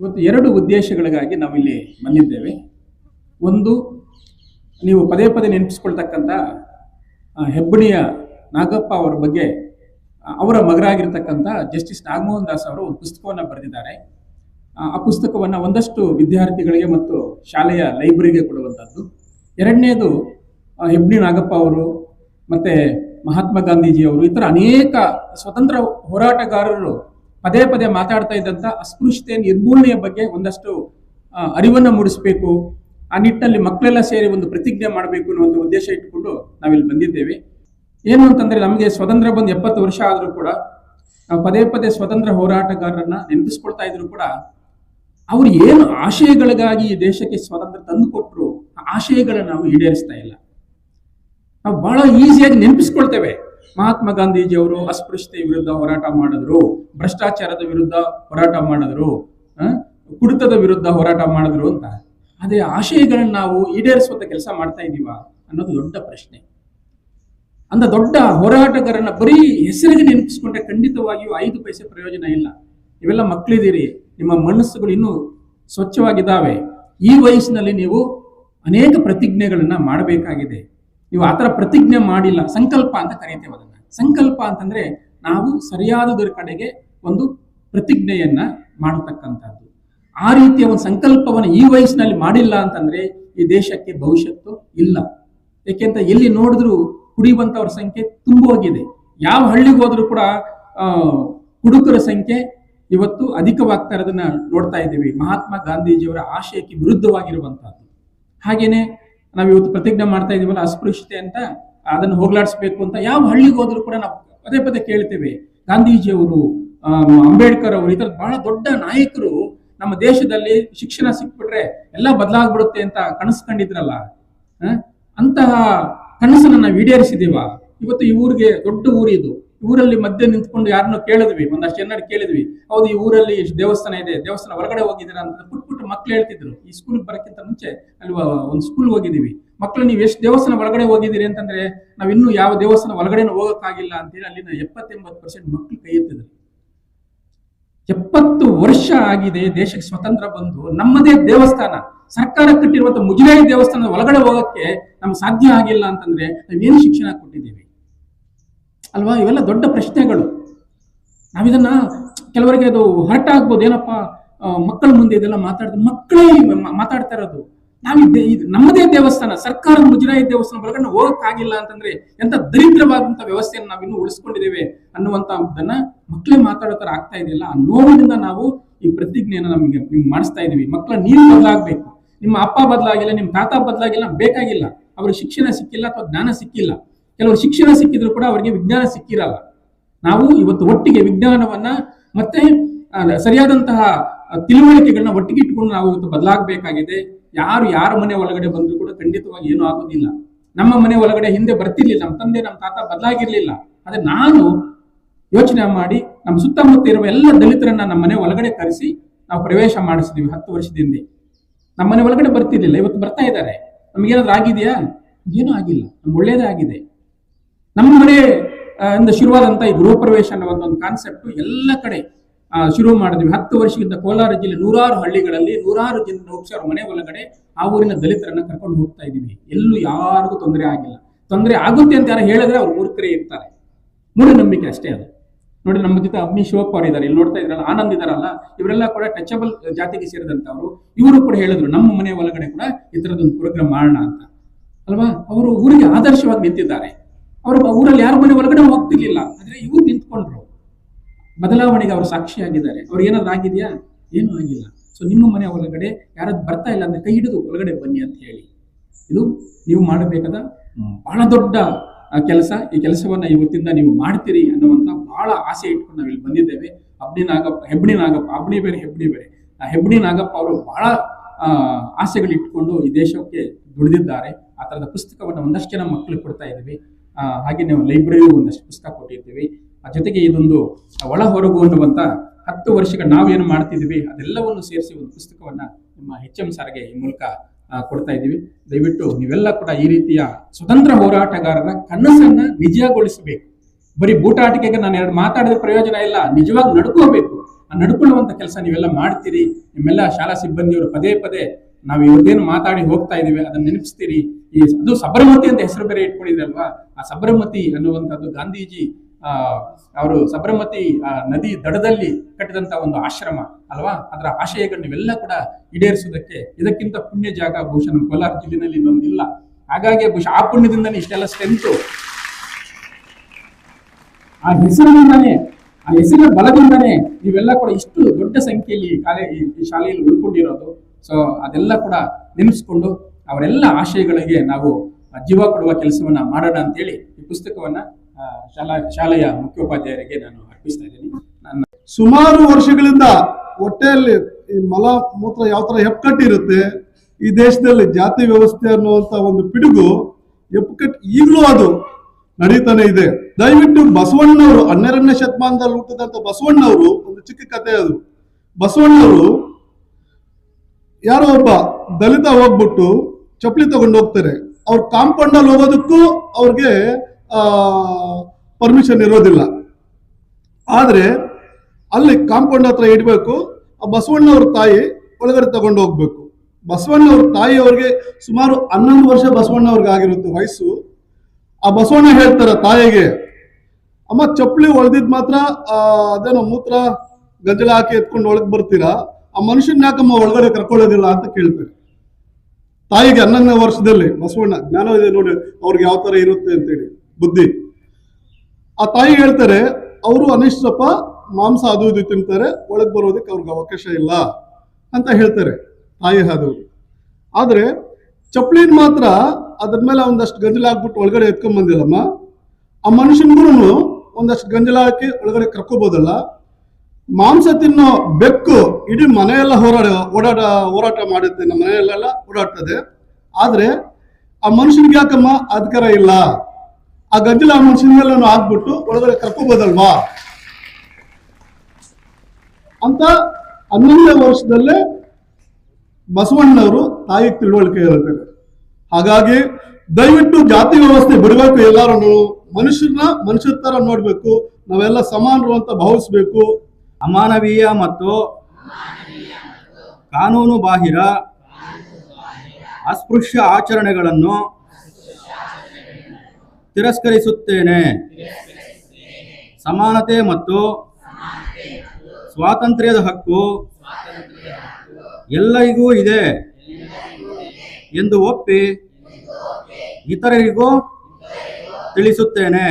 ಇವತ್ತು ಎರಡು ಉದ್ದೇಶಗಳಿಗಾಗಿ ನಾವಿಲ್ಲಿ ಬಂದಿದ್ದೇವೆ. ಒಂದು ನೀವು ಪದೇ ಪದೇ ನೆನಪಿಸ್ಕೊಳ್ತಕ್ಕಂಥ ಹೆಬ್ಬಣಿಯ ನಾಗಪ್ಪ ಅವರ ಬಗ್ಗೆ ಅವರ ಮಗರಾಗಿರ್ತಕ್ಕಂಥ ಜಸ್ಟಿಸ್ ನಾಗಮೋಹನ್ ದಾಸ್ ಅವರು ಒಂದು ಪುಸ್ತಕವನ್ನು ಬರೆದಿದ್ದಾರೆ. ಆ, ಪುಸ್ತಕವನ್ನು ಒಂದಷ್ಟು ವಿದ್ಯಾರ್ಥಿಗಳಿಗೆ ಮತ್ತು ಶಾಲೆಯ ಲೈಬ್ರರಿಗೆ ಕೊಡುವಂಥದ್ದು. ಎರಡನೇದು ಹೆಬ್ಬಣಿ ನಾಗಪ್ಪ ಅವರು ಮತ್ತು ಮಹಾತ್ಮ ಗಾಂಧೀಜಿ ಅವರು ಥರ ಅನೇಕ ಸ್ವತಂತ್ರ ಹೋರಾಟಗಾರರು ಪದೇ ಪದೇ ಮಾತಾಡ್ತಾ ಇದ್ದಂಥ ಅಸ್ಪೃಶ್ಯತೆ, ನಿರ್ಮೂಲನೆಯ ಬಗ್ಗೆ ಒಂದಷ್ಟು ಅರಿವನ್ನ ಮೂಡಿಸಬೇಕು. ಆ ನಿಟ್ಟಿನಲ್ಲಿ ಮಕ್ಕಳೆಲ್ಲ ಸೇರಿ ಒಂದು ಪ್ರತಿಜ್ಞೆ ಮಾಡಬೇಕು ಅನ್ನುವಂಥ ಉದ್ದೇಶ ಇಟ್ಟುಕೊಂಡು ನಾವಿಲ್ಲಿ ಬಂದಿದ್ದೇವೆ. ಏನು ಅಂತಂದ್ರೆ ನಮಗೆ ಸ್ವತಂತ್ರ ಬಂದು ಎಪ್ಪತ್ತು ವರ್ಷ ಆದರೂ ಕೂಡ ನಾವು ಪದೇ ಪದೇ ಸ್ವತಂತ್ರ ಹೋರಾಟಗಾರರನ್ನ ನೆನಪಿಸ್ಕೊಳ್ತಾ ಇದ್ರು ಕೂಡ ಅವರು ಏನು ಆಶಯಗಳಿಗಾಗಿ ಈ ದೇಶಕ್ಕೆ ಸ್ವಾತಂತ್ರ್ಯ ತಂದು ಕೊಟ್ಟರು ಆ ಆಶಯಗಳನ್ನ ನಾವು ಈಡೇರಿಸ್ತಾ ಇಲ್ಲ. ನಾವು ಬಹಳ ಈಸಿಯಾಗಿ ನೆನಪಿಸ್ಕೊಳ್ತೇವೆ. ಮಹಾತ್ಮ ಗಾಂಧೀಜಿ ಅವರು ಅಸ್ಪೃಶ್ಯತೆ ವಿರುದ್ಧ ಹೋರಾಟ ಮಾಡಿದ್ರು, ಭ್ರಷ್ಟಾಚಾರದ ವಿರುದ್ಧ ಹೋರಾಟ ಮಾಡಿದ್ರು ಕುಡಿತದ ವಿರುದ್ಧ ಹೋರಾಟ ಮಾಡಿದ್ರು ಅಂತ. ಅದೇ ಆಶಯಗಳನ್ನ ನಾವು ಈಡೇರಿಸುವಂತ ಕೆಲಸ ಮಾಡ್ತಾ ಇದೀವ ಅನ್ನೋದು ದೊಡ್ಡ ಪ್ರಶ್ನೆ. ಅಂತ ದೊಡ್ಡ ಹೋರಾಟಗಾರನ ಬರೀ ಹೆಸರಿಗೆ ನೆನಪಿಸ್ಕೊಂಡ್ರೆ ಖಂಡಿತವಾಗಿಯೂ ಐದು ಪೈಸೆ ಪ್ರಯೋಜನ ಇಲ್ಲ. ಇವೆಲ್ಲ ಮಕ್ಕಳಿದ್ದೀರಿ, ನಿಮ್ಮ ಮನಸ್ಸುಗಳು ಇನ್ನೂ ಸ್ವಚ್ಛವಾಗಿದ್ದಾವೆ. ಈ ವಯಸ್ಸಿನಲ್ಲಿ ನೀವು ಅನೇಕ ಪ್ರತಿಜ್ಞೆಗಳನ್ನ ಮಾಡಬೇಕಾಗಿದೆ. ನೀವು ಆ ಥರ ಪ್ರತಿಜ್ಞೆ ಮಾಡಿಲ್ಲ, ಸಂಕಲ್ಪ ಅಂತ ಕರೀತೇವೆ ಅದನ್ನ. ಸಂಕಲ್ಪ ಅಂತಂದ್ರೆ ನಾವು ಸರಿಯಾದದರ ಕಡೆಗೆ ಒಂದು ಪ್ರತಿಜ್ಞೆಯನ್ನ ಮಾಡತಕ್ಕಂಥದ್ದು. ಆ ರೀತಿಯ ಒಂದು ಸಂಕಲ್ಪವನ್ನು ಈ ವಯಸ್ಸಿನಲ್ಲಿ ಮಾಡಿಲ್ಲ ಅಂತಂದ್ರೆ ಈ ದೇಶಕ್ಕೆ ಭವಿಷ್ಯತ್ತು ಇಲ್ಲ. ಯಾಕೆಂತ ಎಲ್ಲಿ ನೋಡಿದ್ರು ಕುಡಿಯುವಂತವ್ರ ಸಂಖ್ಯೆ ತುಂಬೋಗಿದೆ. ಯಾವ ಹಳ್ಳಿಗೆ ಹೋದ್ರೂ ಕೂಡ ಕುಡುಕರ ಸಂಖ್ಯೆ ಇವತ್ತು ಅಧಿಕವಾಗ್ತಾ ಇರೋದನ್ನ ನೋಡ್ತಾ ಇದ್ದೀವಿ. ಮಹಾತ್ಮ ಗಾಂಧೀಜಿಯವರ ಆಶಯಕ್ಕೆ ವಿರುದ್ಧವಾಗಿರುವಂತಹದ್ದು ಹಾಗೇನೆ ನಾವು ಇವತ್ತು ಪ್ರತಿಜ್ಞೆ ಮಾಡ್ತಾ ಇದೀವಲ್ಲ ಅಸ್ಪೃಶ್ಯತೆ ಅಂತ, ಅದನ್ನು ಹೋಗ್ಲಾಡಿಸ್ಬೇಕು ಅಂತ ಯಾವ ಹಳ್ಳಿಗೆ ಹೋದ್ರು ಕೂಡ ನಾವು ಪದೇ ಪದೇ ಕೇಳ್ತೇವೆ. ಗಾಂಧೀಜಿಯವರು ಅಂಬೇಡ್ಕರ್ ಅವರು ಈ ಬಹಳ ದೊಡ್ಡ ನಾಯಕರು ನಮ್ಮ ದೇಶದಲ್ಲಿ ಶಿಕ್ಷಣ ಸಿಕ್ಬಿಟ್ರೆ ಎಲ್ಲ ಬದಲಾಗ್ಬಿಡುತ್ತೆ ಅಂತ ಕನಸ್ಕೊಂಡಿದ್ರಲ್ಲ? ಅಂತಹ ಕನಸನ್ನ ನಾವು ಈಡೇರಿಸಿದೀವ. ಇವತ್ತು ಈ ಊರಿಗೆ ದೊಡ್ಡ ಊರಿದು. ಊರಲ್ಲಿ ಮಧ್ಯೆ ನಿಂತ್ಕೊಂಡು ಯಾರನ್ನೋ ಕೇಳಿದ್ವಿ, ಒಂದಷ್ಟು ಜನರು ಕೇಳಿದ್ವಿ. ಹೌದು, ಈ ಊರಲ್ಲಿ ದೇವಸ್ಥಾನ ಇದೆ, ದೇವಸ್ಥಾನ ಹೊರಗಡೆ ಹೋಗಿದ್ದೀರಾ ಅಂತ ಪುಟ್ ಪುಟ್ಟ ಮಕ್ಳು ಹೇಳ್ತಿದ್ರು. ಈ ಸ್ಕೂಲ್ ಬರೋಕ್ಕಿಂತ ಮುಂಚೆ ಅಲ್ಲಿ ವ- ಒಂದು ಸ್ಕೂಲ್ ಹೋಗಿದ್ದೀವಿ. ಮಕ್ಕಳು ನೀವು ಎಷ್ಟು ದೇವಸ್ಥಾನ ಒಳಗಡೆ ಹೋಗಿದ್ದೀರಿ ಅಂತಂದ್ರೆ, ನಾವು ಇನ್ನೂ ಯಾವ ದೇವಸ್ಥಾನ ಒಳಗಡೆ ಹೋಗಕ್ಕಾಗಿಲ್ಲ ಅಂತೇಳಿ ಅಲ್ಲಿನ ಎಪ್ಪತ್ತೆಂಬತ್ತು ಪರ್ಸೆಂಟ್ ಮಕ್ಕಳು ಕೈ ಎತ್ತಿದ್ರು. ಎಪ್ಪತ್ತು ವರ್ಷ ಆಗಿದೆ ದೇಶಕ್ಕೆ ಸ್ವತಂತ್ರ ಬಂದು, ನಮ್ಮದೇ ದೇವಸ್ಥಾನ. ಸರ್ಕಾರ ಕಟ್ಟಿರುವಂತಹ ಮುಜರಾಯಿ ದೇವಸ್ಥಾನದ ಒಳಗಡೆ ಹೋಗಕ್ಕೆ ನಮ್ಗೆ ಸಾಧ್ಯ ಆಗಿಲ್ಲ ಅಂತಂದ್ರೆ ನಾವೇನು ಶಿಕ್ಷಣ ಕೊಟ್ಟಿದ್ದೀವಿ? ಅಲ್ವಾ? ಇವೆಲ್ಲ ದೊಡ್ಡ ಪ್ರಶ್ನೆಗಳು. ನಾವಿದನ್ನ ಕೆಲವರಿಗೆ ಅದು ಹರ್ಟ್ ಆಗ್ಬೋದು. ಏನಪ್ಪ? ಮಕ್ಕಳ ಮುಂದೆ ಇದೆಲ್ಲ ಮಾತಾಡ್ತಾರೆ ಮಕ್ಕಳೇ ಮಾತಾಡ್ತಾ ಇರೋದು. ನಾವಿದ್ದೆ, ಇದು ನಮ್ಮದೇ ದೇವಸ್ಥಾನ, ಸರ್ಕಾರದ ಮುಜರಾಯಿ ದೇವಸ್ಥಾನ ಒಳಗಡೆ ನಾವು ಹೋಗಕ್ಕಾಗಿಲ್ಲ ಅಂತಂದ್ರೆ ಎಂತ ದರಿದ್ರವಾದಂತ ವ್ಯವಸ್ಥೆಯನ್ನು ನಾವು ಇನ್ನೂ ಉಳಿಸ್ಕೊಂಡಿದ್ದೇವೆ ಅನ್ನುವಂಥದ್ದನ್ನ ಮಕ್ಕಳೇ ಮಾತಾಡೋ ಥರ ಆಗ್ತಾ ಇದೆಯಲ್ಲ, ಆ ನೋವಿನಿಂದ ನಾವು ಈ ಪ್ರತಿಜ್ಞೆಯನ್ನು ನಮಗೆ ನಿಮ್ಗೆ ಮಾಡಿಸ್ತಾ ಇದೀವಿ. ಮಕ್ಕಳ ನೀವು ಬದಲಾಗಬೇಕು. ನಿಮ್ಮ ಅಪ್ಪ ಬದಲಾಗಿಲ್ಲ, ನಿಮ್ಮ ತಾತ ಬದಲಾಗಿಲ್ಲ ಬೇಕಾಗಿಲ್ಲ. ಅವ್ರಿಗೆ ಶಿಕ್ಷಣ ಸಿಕ್ಕಿಲ್ಲ ಅಥವಾ ಜ್ಞಾನ ಸಿಕ್ಕಿಲ್ಲ. ಕೆಲವರು ಶಿಕ್ಷಣ ಸಿಕ್ಕಿದ್ರು ಕೂಡ ಅವರಿಗೆ ವಿಜ್ಞಾನ ಸಿಕ್ಕಿರಲ್ಲ. ನಾವು ಇವತ್ತು ಒಟ್ಟಿಗೆ ವಿಜ್ಞಾನವನ್ನ ಮತ್ತೆ ಸರಿಯಾದಂತಹ ತಿಳುವಳಿಕೆಗಳನ್ನ ಒಟ್ಟಿಗೆ ಇಟ್ಟುಕೊಂಡು ನಾವು ಇವತ್ತು ಬದಲಾಗಬೇಕಾಗಿದೆ. ಯಾರು ಯಾರ ಮನೆ ಒಳಗಡೆ ಬಂದ್ರು ಕೂಡ ಖಂಡಿತವಾಗಿ ಏನೂ ಆಗೋದಿಲ್ಲ. ನಮ್ಮ ಮನೆ ಒಳಗಡೆ ಹಿಂದೆ ಬರ್ತಿರ್ಲಿಲ್ಲ, ನಮ್ಮ ತಂದೆ, ನಮ್ಮ ತಾತ ಬದಲಾಗಿರ್ಲಿಲ್ಲ. ಆದ್ರೆ ನಾನು ಯೋಚನೆ ಮಾಡಿ, ನಮ್ಮ ಸುತ್ತಮುತ್ತ ಇರುವ ಎಲ್ಲ ದಲಿತರನ್ನ ನಮ್ಮ ಮನೆ ಒಳಗಡೆ ಕರೆಸಿ ನಾವು ಪ್ರವೇಶ ಮಾಡಿಸಿದೀವಿ ಹತ್ತು ವರ್ಷದಿಂದ. ನಮ್ಮ ಮನೆ ಒಳಗಡೆ ಬರ್ತಿರ್ಲಿಲ್ಲ, ಇವತ್ತು ಬರ್ತಾ ಇದ್ದಾರೆ. ನಮಗೇನಾದ್ರೂ ಆಗಿದೆಯಾ? ಏನೂ ಆಗಿಲ್ಲ, ನಮ್ಗೆ ಒಳ್ಳೇದೇ ಆಗಿದೆ. ನಮ್ಮ ಮನೆ ಇಂದ ಶುರುವಾದಂತ ಈ ಗೃಹ ಪ್ರವೇಶ ಅನ್ನುವಂಥ ಒಂದು ಕಾನ್ಸೆಪ್ಟ್ ಎಲ್ಲ ಕಡೆ ಶುರು ಮಾಡಿದ್ವಿ. ಹತ್ತು ವರ್ಷಕ್ಕಿಂತ ಕೋಲಾರ ಜಿಲ್ಲೆ ನೂರಾರು ಹಳ್ಳಿಗಳಲ್ಲಿ ನೂರಾರು ಜನ ಹೋಗ್ಸಾರ ಮನೆ ಒಳಗಡೆ ಆ ಊರಿನ ದಲಿತರನ್ನ ಕರ್ಕೊಂಡು ಹೋಗ್ತಾ ಇದ್ದೀವಿ. ಎಲ್ಲೂ ಯಾರಿಗೂ ತೊಂದರೆ ಆಗಿಲ್ಲ. ತೊಂದರೆ ಆಗುತ್ತೆ ಅಂತ ಯಾರು ಹೇಳಿದ್ರೆ ಅವ್ರು ಮೂರ್ಖರೇ ಇರ್ತಾರೆ. ಮೂಢನಂಬಿಕೆ ಅಷ್ಟೇ ಅದು. ನೋಡಿ, ನಮ್ಮ ಜೊತೆ ಅಮ್ಮಿ ಶಿವಪ್ಪ ಅವರು ಇದ್ದಾರೆ. ಇಲ್ಲಿ ನೋಡ್ತಾ ಇದ್ರಲ್ಲ ಆನಂದ್ ಇದಾರಲ್ಲ ಇವರೆಲ್ಲ ಕೂಡ ಟಚಬಲ್ ಜಾತಿಗೆ ಸೇರಿದಂತವರು ಇವರು ಕೂಡ ಹೇಳಿದ್ರು, ನಮ್ಮ ಮನೆ ಒಳಗಡೆ ಕೂಡ ಈ ತರದೊಂದು ಪ್ರೋಗ್ರಾಮ್ ಮಾಡೋಣ ಅಂತ. ಅಲ್ವಾ? ಅವರು ಊರಿಗೆ ಆದರ್ಶವಾಗಿ ನಿಂತಿದ್ದಾರೆ. ಅವರು ಊರಲ್ಲಿ ಯಾರ ಮನೆ ಒಳಗಡೆ ಹೋಗ್ತಿರ್ಲಿಲ್ಲ ಆದ್ರೆ ಇವ್ರು ನಿಂತ್ಕೊಂಡ್ರು. ಬದಲಾವಣೆಗೆ ಅವರು ಸಾಕ್ಷಿಯಾಗಿದ್ದಾರೆ ಅವ್ರು ಏನಾದ್ರು ಆಗಿದೆಯಾ? ಏನೂ ಆಗಿಲ್ಲ. ಸೊ ನಿಮ್ಮ ಮನೆ ಒಳಗಡೆ ಯಾರಾದ್ರು ಬರ್ತಾ ಇಲ್ಲ ಅಂದ್ರೆ ಕೈ ಹಿಡಿದು ಒಳಗಡೆ ಬನ್ನಿ ಅಂತ ಹೇಳಿ. ಇದು ನೀವು ಮಾಡಬೇಕಾದ ಬಹಳ ದೊಡ್ಡ ಕೆಲಸ. ಈ ಕೆಲಸವನ್ನ ಇವತ್ತಿಂದ ನೀವು ಮಾಡ್ತೀರಿ ಅನ್ನುವಂತ ಬಹಳ ಆಸೆ ಇಟ್ಕೊಂಡು ನಾವಿಲ್ಲಿ ಬಂದಿದ್ದೇವೆ. ಅಬ್ನಿ ನಾಗಪ್ಪ ಹೆಬ್ಣಿ ನಾಗಪ್ಪ, ಅಬ್ನಿ ಬೇರೆ ಹೆಬ್ಣಿ ಬೇರೆ. ಹೆಬ್ಣಿ ನಾಗಪ್ಪ ಅವರು ಬಹಳ ಆಸೆಗಳಿಟ್ಕೊಂಡು ಈ ದೇಶಕ್ಕೆ ದುಡಿದಿದ್ದಾರೆ. ಆ ತರದ ಪುಸ್ತಕವನ್ನು ಒಂದಷ್ಟು ಜನ ಮಕ್ಕಳಿಗೆ ಕೊಡ್ತಾ ಇದ್ದೀವಿ. ಹಾಗೆ ನಾವು ಲೈಬ್ರರಿ ಒಂದಷ್ಟು ಪುಸ್ತಕ ಕೊಟ್ಟಿರ್ತೀವಿ ಜೊತೆಗೆ ಇದೊಂದು ಒಳ ಹೊರಗು ಅನ್ನುವಂತ ಹತ್ತು ವರ್ಷಗಳ ನಾವು ಏನು ಮಾಡ್ತಿದ್ದೀವಿ, ಅದೆಲ್ಲವನ್ನು ಸೇರಿಸಿ ಒಂದು ಪುಸ್ತಕವನ್ನ ನಿಮ್ಮ ಎಚ್ ಎಂ ಸಾರ್ಗೆ ಈ ಮೂಲಕ ಕೊಡ್ತಾ ಇದ್ದೀವಿ. ದಯವಿಟ್ಟು ನೀವೆಲ್ಲ ಕೂಡ ಈ ರೀತಿಯ ಸ್ವತಂತ್ರ ಹೋರಾಟಗಾರರ ಕನಸನ್ನ ನಿಜಗೊಳಿಸಬೇಕು. ಬರೀ ಬೂಟಾಟಿಕೆಗೆ ನಾನು ಎರಡು ಮಾತಾಡಿದ ಪ್ರಯೋಜನ ಇಲ್ಲ, ನಿಜವಾಗಿ ನಡ್ಕೋಬೇಕು. ಆ, ನಡ್ಕೊಳ್ಳುವಂತ ಕೆಲಸ ನೀವೆಲ್ಲ ಮಾಡ್ತೀರಿ. ನಿಮ್ಮೆಲ್ಲ ಶಾಲಾ ಸಿಬ್ಬಂದಿಯವರು ಪದೇ ಪದೇ ನಾವು ಇವತ್ತೇನು ಮಾತಾಡಿ ಹೋಗ್ತಾ ಇದೀವಿ, ಅದನ್ನ ನೆನಪಿಸ್ತೀರಿ. ಈ ಅದು ಸಬರಮತಿ ಅಂತ ಹೆಸರು ಬೇರೆ ಇಟ್ಕೊಂಡಿದ್ರಲ್ವಾ? ಆ ಸಬರಮತಿ ಅನ್ನುವಂಥದ್ದು ಗಾಂಧೀಜಿ, ಆ, ಅವರು ಸಬರಮತಿ ನದಿ ದಡದಲ್ಲಿ ಕಟ್ಟಿದಂತ ಒಂದು ಆಶ್ರಮ ಅಲ್ವಾ? ಅದರ ಆಶಯಗಳನ್ನ ಇವೆಲ್ಲ ಕೂಡ ಈಡೇರಿಸೋದಕ್ಕೆ ಇದಕ್ಕಿಂತ ಪುಣ್ಯ ಜಾಗ ಬಹುಶಃ ನಮ್ಮ ಕೋಲಾರ ಜಿಲ್ಲೆನಲ್ಲಿ ಇನ್ನೊಂದಿಲ್ಲ. ಹಾಗಾಗಿ ಬಹುಶಃ ಆ ಪುಣ್ಯದಿಂದನೇ ಇಷ್ಟೆಲ್ಲ ಸ್ಟ್ರೆಂತು. ಆ ಹೆಸರಿನಿಂದಾನೇ, ಆ ಹೆಸರಿನ ಬಲದಿಂದಾನೇ ನೀವೆಲ್ಲ ಕೂಡ ಇಷ್ಟು ದೊಡ್ಡ ಸಂಖ್ಯೆಯಲ್ಲಿ ಕಾಲೇ, ಈ ಈ ಶಾಲೆಯಲ್ಲಿ ಉಳ್ಕೊಂಡಿರೋದು. ಸೊ ಅದೆಲ್ಲ ಕೂಡ ನೆನೆಸ್ಕೊಂಡು ಅವರೆಲ್ಲ ಆಶಯಗಳಿಗೆ ನಾವು ಜೀವ ಕೊಡುವ ಕೆಲಸವನ್ನ ಮಾಡೋಣ ಅಂತೇಳಿ ಈ ಪುಸ್ತಕವನ್ನ ಶಾಲಾ, ಶಾಲೆಯ ಮುಖ್ಯೋಪಾಧ್ಯಾಯರಿಗೆ ನಾನು ಅರ್ಪಿಸ್ತಾ ಇದ್ದೀನಿ. ನನ್ನ ಸುಮಾರು ವರ್ಷಗಳಿಂದ ಹೊಟ್ಟೆಯಲ್ಲಿ ಈ ಮಲ ಮೂತ್ರ ಯಾವ ತರ ಹೆಪ್ಪುಕಟ್ಟಿರುತ್ತೆ ಈ ದೇಶದಲ್ಲಿ ಜಾತಿ ವ್ಯವಸ್ಥೆ ಅನ್ನುವಂತ ಒಂದು ಪಿಡುಗು ಹೆಪ್ಪುಕಟ್ಟು ಈಗಲೂ ಅದು ನಡೀತಾನೆ ಇದೆ. ದಯವಿಟ್ಟು ಬಸವಣ್ಣವರು ಹನ್ನೆರಡನೇ ಶತಮಾನದಲ್ಲಿ ಹುಟ್ಟಿದಂತ ಬಸವಣ್ಣವರು ಒಂದು ಚಿಕ್ಕ ಕಥೆ ಅದು. ಬಸವಣ್ಣವರು ಯಾರೋ ಒಬ್ಬ ದಲಿತ ಹೋಗ್ಬಿಟ್ಟು ಚಪ್ಪಲಿ ತಗೊಂಡು ಹೋಗ್ತಾರೆ. ಅವ್ರ ಕಾಂಪೌಂಡ್ ಅಲ್ಲಿ ಹೋಗೋದಕ್ಕೂ ಅವ್ರಿಗೆ ಪರ್ಮಿಷನ್ ಇರೋದಿಲ್ಲ. ಆದ್ರೆ ಅಲ್ಲಿ ಕಾಂಪೌಂಡ್ ಹತ್ರ ಇಡಬೇಕು, ಆ ಬಸವಣ್ಣವ್ರ ತಾಯಿ ಒಳಗಡೆ ತಗೊಂಡು ಹೋಗ್ಬೇಕು. ಬಸವಣ್ಣವ್ರ ತಾಯಿ ಅವ್ರಿಗೆ ಸುಮಾರು ಹನ್ನೊಂದು ವರ್ಷ ಬಸವಣ್ಣವ್ರಿಗೆ ಆಗಿರುತ್ತೆ ವಯಸ್ಸು. ಆ ಬಸವಣ್ಣ ಹೇಳ್ತಾರೆ ತಾಯಿಗೆ, ಅಮ್ಮ, ಚಪ್ಪಲಿ ಒಳ್ದಿದ್ ಮಾತ್ರ ಅದೇನೋ ಮೂತ್ರ, ಗಂಜಲ ಹಾಕಿ ಎತ್ಕೊಂಡು ಒಳಗೆ ಬರ್ತೀರಾ? ಆ ಮನುಷ್ಯನ ಯಾಕಮ್ಮ ಒಳಗಡೆ ಕರ್ಕೊಳ್ಳೋದಿಲ್ಲ ಅಂತ ಕೇಳ್ತಾರೆ. ತಾಯಿಗೆ ಹನ್ನೊಂದನೇ ವರ್ಷದಲ್ಲಿ ಬಸವಣ್ಣ, ಜ್ಞಾನ ಇದೆ ನೋಡಿ, ಅವ್ರಿಗೆ ಯಾವ ತರ ಇರುತ್ತೆ ಅಂತೇಳಿ, ಬುದ್ಧಿ. ಆ ತಾಯಿ ಹೇಳ್ತಾರೆ, ಅವರು ಅನಿಷ್ಟಪ್ಪ, ಮಾಂಸ ಅದು ಇದು ತಿಂತಾರೆ, ಒಳಗೆ ಬರೋದಕ್ಕೆ ಅವ್ರಿಗೆ ಅವಕಾಶ ಇಲ್ಲ ಅಂತ ಹೇಳ್ತಾರೆ ತಾಯಿ ಅದು. ಆದರೆ ಚಪ್ಲಿನ್ ಮಾತ್ರ ಅದ್ರ ಮೇಲೆ ಒಂದಷ್ಟು ಗಂಜಲ ಹಾಕ್ಬಿಟ್ಟು ಒಳಗಡೆ ಎತ್ಕೊಂಡ್ ಬಂದಿಲ್ಲಮ್ಮ. ಆ ಮನುಷ್ಯನಿಗೂ ಒಂದಷ್ಟು ಗಂಜಲ ಹಾಕಿ ಒಳಗಡೆ ಕರ್ಕೋಬೋದಲ್ಲ. ಮಾಂಸ ತಿನ್ನೋ ಬೆಕ್ಕು ಇಡೀ ಮನೆಯೆಲ್ಲ ಹೋರಾಡ ಓಡಾಟ, ಹೋರಾಟ ಮಾಡುತ್ತೆ. ನಮ್ಮ ಮನೆಯಲ್ಲೆಲ್ಲ ಓಡಾಡ್ತದೆ. ಆದ್ರೆ ಆ ಮನುಷ್ಯನಿಗೆ ಯಾಕಮ್ಮ ಅಧಿಕಾರ ಇಲ್ಲ? ಆ ಗಂಜಲ ಆ ಮನುಷ್ಯನಿಗೆಲ್ಲ ಹಾಕ್ಬಿಟ್ಟು ಒಳಗಡೆ ಕರ್ಕೋಬೋದಲ್ವಾ? ಅಂತ ಹನ್ನೊಂದನೇ ವರ್ಷದಲ್ಲೇ ಬಸವಣ್ಣವರು ತಾಯಿ ತಿಳುವಳಿಕೆ ಇರುತ್ತೆ. ಹಾಗಾಗಿ ದಯವಿಟ್ಟು ಜಾತಿ ವ್ಯವಸ್ಥೆ ಬಿಡಬೇಕು ಎಲ್ಲರೂ ಮನುಷ್ಯನ ಮನುಷ್ಯರ ತರ ನೋಡ್ಬೇಕು. ನಾವೆಲ್ಲ ಸಮಾನರು ಅಂತ ಭಾವಿಸ್ಬೇಕು. ಅಮಾನವೀಯ ಮತ್ತು ಕಾನೂನು ಬಾಹಿರ ಅಸ್ಪೃಶ್ಯ ಆಚರಣೆಗಳನ್ನು ತಿರಸ್ಕರಿಸುತ್ತೇನೆ. ಸಮಾನತೆ ಮತ್ತು ಸ್ವಾತಂತ್ರ್ಯದ ಹಕ್ಕು ಎಲ್ಲರಿಗೂ ಇದೆ ಎಂದು ಒಪ್ಪಿ ಇತರರಿಗೂ ತಿಳಿಸುತ್ತೇನೆ.